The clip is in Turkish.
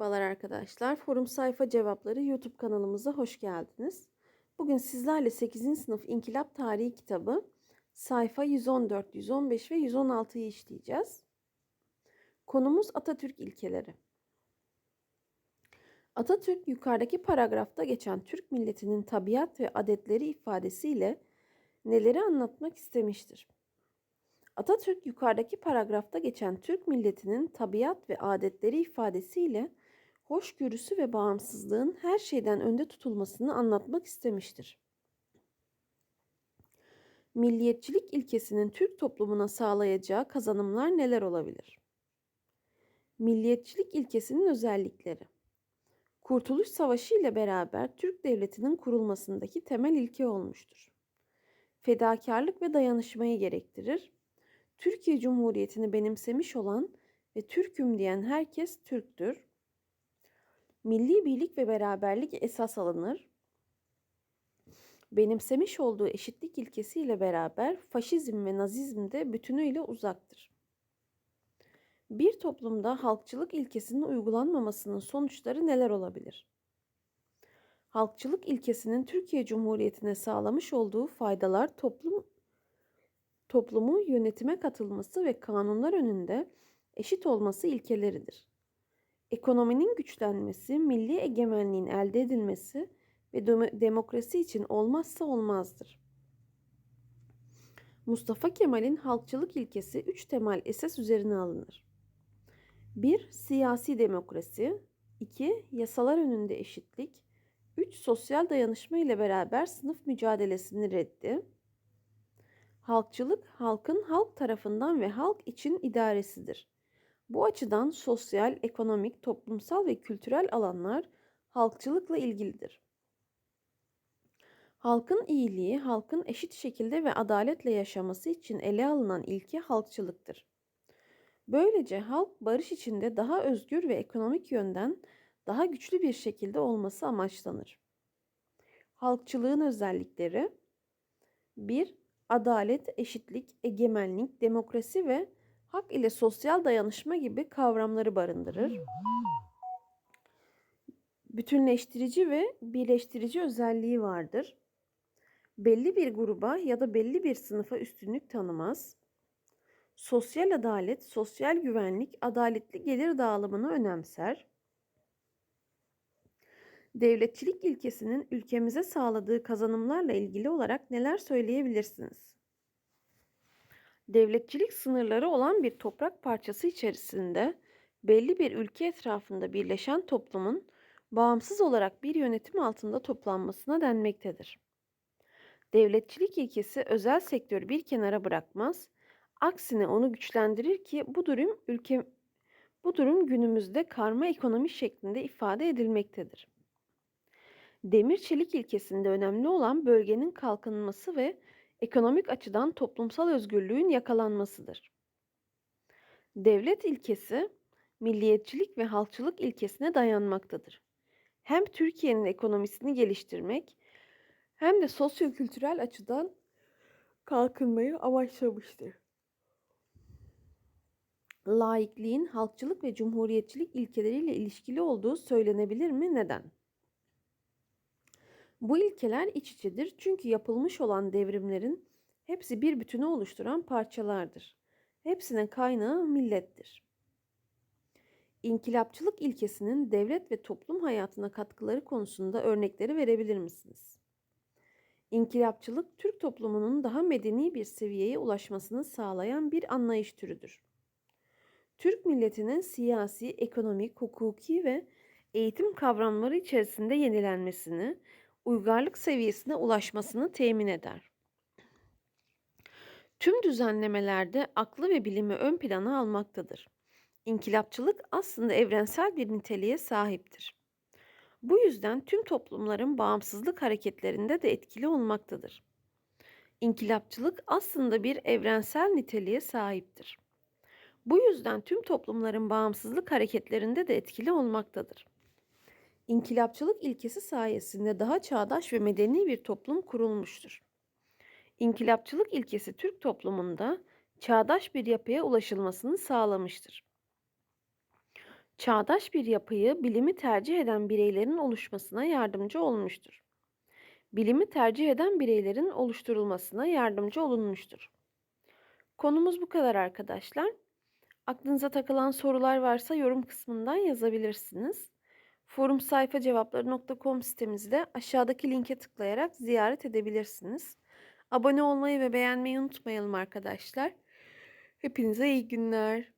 Merhabalar arkadaşlar. Forum Sayfa Cevapları YouTube kanalımıza hoş geldiniz. Bugün sizlerle 8. sınıf İnkılap Tarihi kitabı sayfa 114, 115 ve 116'yı işleyeceğiz. Konumuz Atatürk ilkeleri. Atatürk yukarıdaki paragrafta geçen Türk milletinin tabiat ve adetleri ifadesiyle neleri anlatmak istemiştir? Atatürk yukarıdaki paragrafta geçen Türk milletinin tabiat ve adetleri ifadesiyle hoşgörüsü ve bağımsızlığın her şeyden önde tutulmasını anlatmak istemiştir. Milliyetçilik ilkesinin Türk toplumuna sağlayacağı kazanımlar neler olabilir? Milliyetçilik ilkesinin özellikleri Kurtuluş Savaşı ile beraber Türk Devleti'nin kurulmasındaki temel ilke olmuştur. Fedakarlık ve dayanışmayı gerektirir Türkiye Cumhuriyeti'ni benimsemiş olan ve Türk'üm diyen herkes Türktür. Milli birlik ve beraberlik esas alınır. Benimsemiş olduğu eşitlik ilkesiyle beraber faşizm ve nazizm de bütünüyle uzaktır. Bir toplumda halkçılık ilkesinin uygulanmamasının sonuçları neler olabilir? Halkçılık ilkesinin Türkiye Cumhuriyeti'ne sağlamış olduğu faydalar toplum toplumu yönetime katılması ve kanunlar önünde eşit olması ilkeleridir. Ekonominin güçlenmesi, milli egemenliğin elde edilmesi ve demokrasi için olmazsa olmazdır. Mustafa Kemal'in halkçılık ilkesi üç temel esas üzerine alınır. 1. Siyasi demokrasi 2. Yasalar önünde eşitlik 3. Sosyal dayanışma ile beraber sınıf mücadelesini reddi Halkçılık, halkın halk tarafından ve halk için idaresidir. Bu açıdan sosyal, ekonomik, toplumsal ve kültürel alanlar halkçılıkla ilgilidir. Halkın iyiliği, halkın eşit şekilde ve adaletle yaşaması için ele alınan ilke halkçılıktır. Böylece halk barış içinde daha özgür ve ekonomik yönden daha güçlü bir şekilde olması amaçlanır. Halkçılığın özellikleri 1 adalet, eşitlik, egemenlik, demokrasi ve hak ile sosyal dayanışma gibi kavramları barındırır. Bütünleştirici ve birleştirici özelliği vardır. Belli bir gruba ya da belli bir sınıfa üstünlük tanımaz. Sosyal adalet, sosyal güvenlik, adaletli gelir dağılımını önemser. Devletçilik ilkesinin ülkemize sağladığı kazanımlarla ilgili olarak neler söyleyebilirsiniz? Devletçilik sınırları olan bir toprak parçası içerisinde belli bir ülke etrafında birleşen toplumun bağımsız olarak bir yönetim altında toplanmasına denmektedir. Devletçilik ilkesi özel sektörü bir kenara bırakmaz, aksine onu güçlendirir ki bu durum ülke bu durum günümüzde karma ekonomi şeklinde ifade edilmektedir. Demir çelik ilkesinde önemli olan bölgenin kalkınması ve ekonomik açıdan toplumsal özgürlüğün yakalanmasıdır. Devlet ilkesi milliyetçilik ve halkçılık ilkesine dayanmaktadır. Hem Türkiye'nin ekonomisini geliştirmek hem de sosyo-kültürel açıdan kalkınmayı amaçlamıştır. Laikliğin halkçılık ve cumhuriyetçilik ilkeleriyle ilişkili olduğu söylenebilir mi? Neden? Bu ilkeler iç içedir çünkü yapılmış olan devrimlerin hepsi bir bütünü oluşturan parçalardır. Hepsinin kaynağı millettir. İnkılapçılık ilkesinin devlet ve toplum hayatına katkıları konusunda örnekleri verebilir misiniz? İnkılapçılık Türk toplumunun daha medeni bir seviyeye ulaşmasını sağlayan bir anlayış türüdür. Türk milletinin siyasi, ekonomik, hukuki ve eğitim kavramları içerisinde yenilenmesini, uygarlık seviyesine ulaşmasını temin eder. Tüm düzenlemelerde aklı ve bilimi ön plana almaktadır. İnkılapçılık aslında evrensel bir niteliğe sahiptir. Bu yüzden tüm toplumların bağımsızlık hareketlerinde de etkili olmaktadır. İnkılapçılık aslında bir evrensel niteliğe sahiptir. Bu yüzden tüm toplumların bağımsızlık hareketlerinde de etkili olmaktadır. İnkılapçılık ilkesi sayesinde daha çağdaş ve medeni bir toplum kurulmuştur. İnkılapçılık ilkesi Türk toplumunda çağdaş bir yapıya ulaşılmasını sağlamıştır. Çağdaş bir yapıyı bilimi tercih eden bireylerin oluşmasına yardımcı olmuştur. Bilimi tercih eden bireylerin oluşturulmasına yardımcı olunmuştur. Konumuz bu kadar arkadaşlar. Aklınıza takılan sorular varsa yorum kısmından yazabilirsiniz. Forum sayfa cevapları.com sitemizde aşağıdaki linke tıklayarak ziyaret edebilirsiniz. Abone olmayı ve beğenmeyi unutmayalım arkadaşlar. Hepinize iyi günler.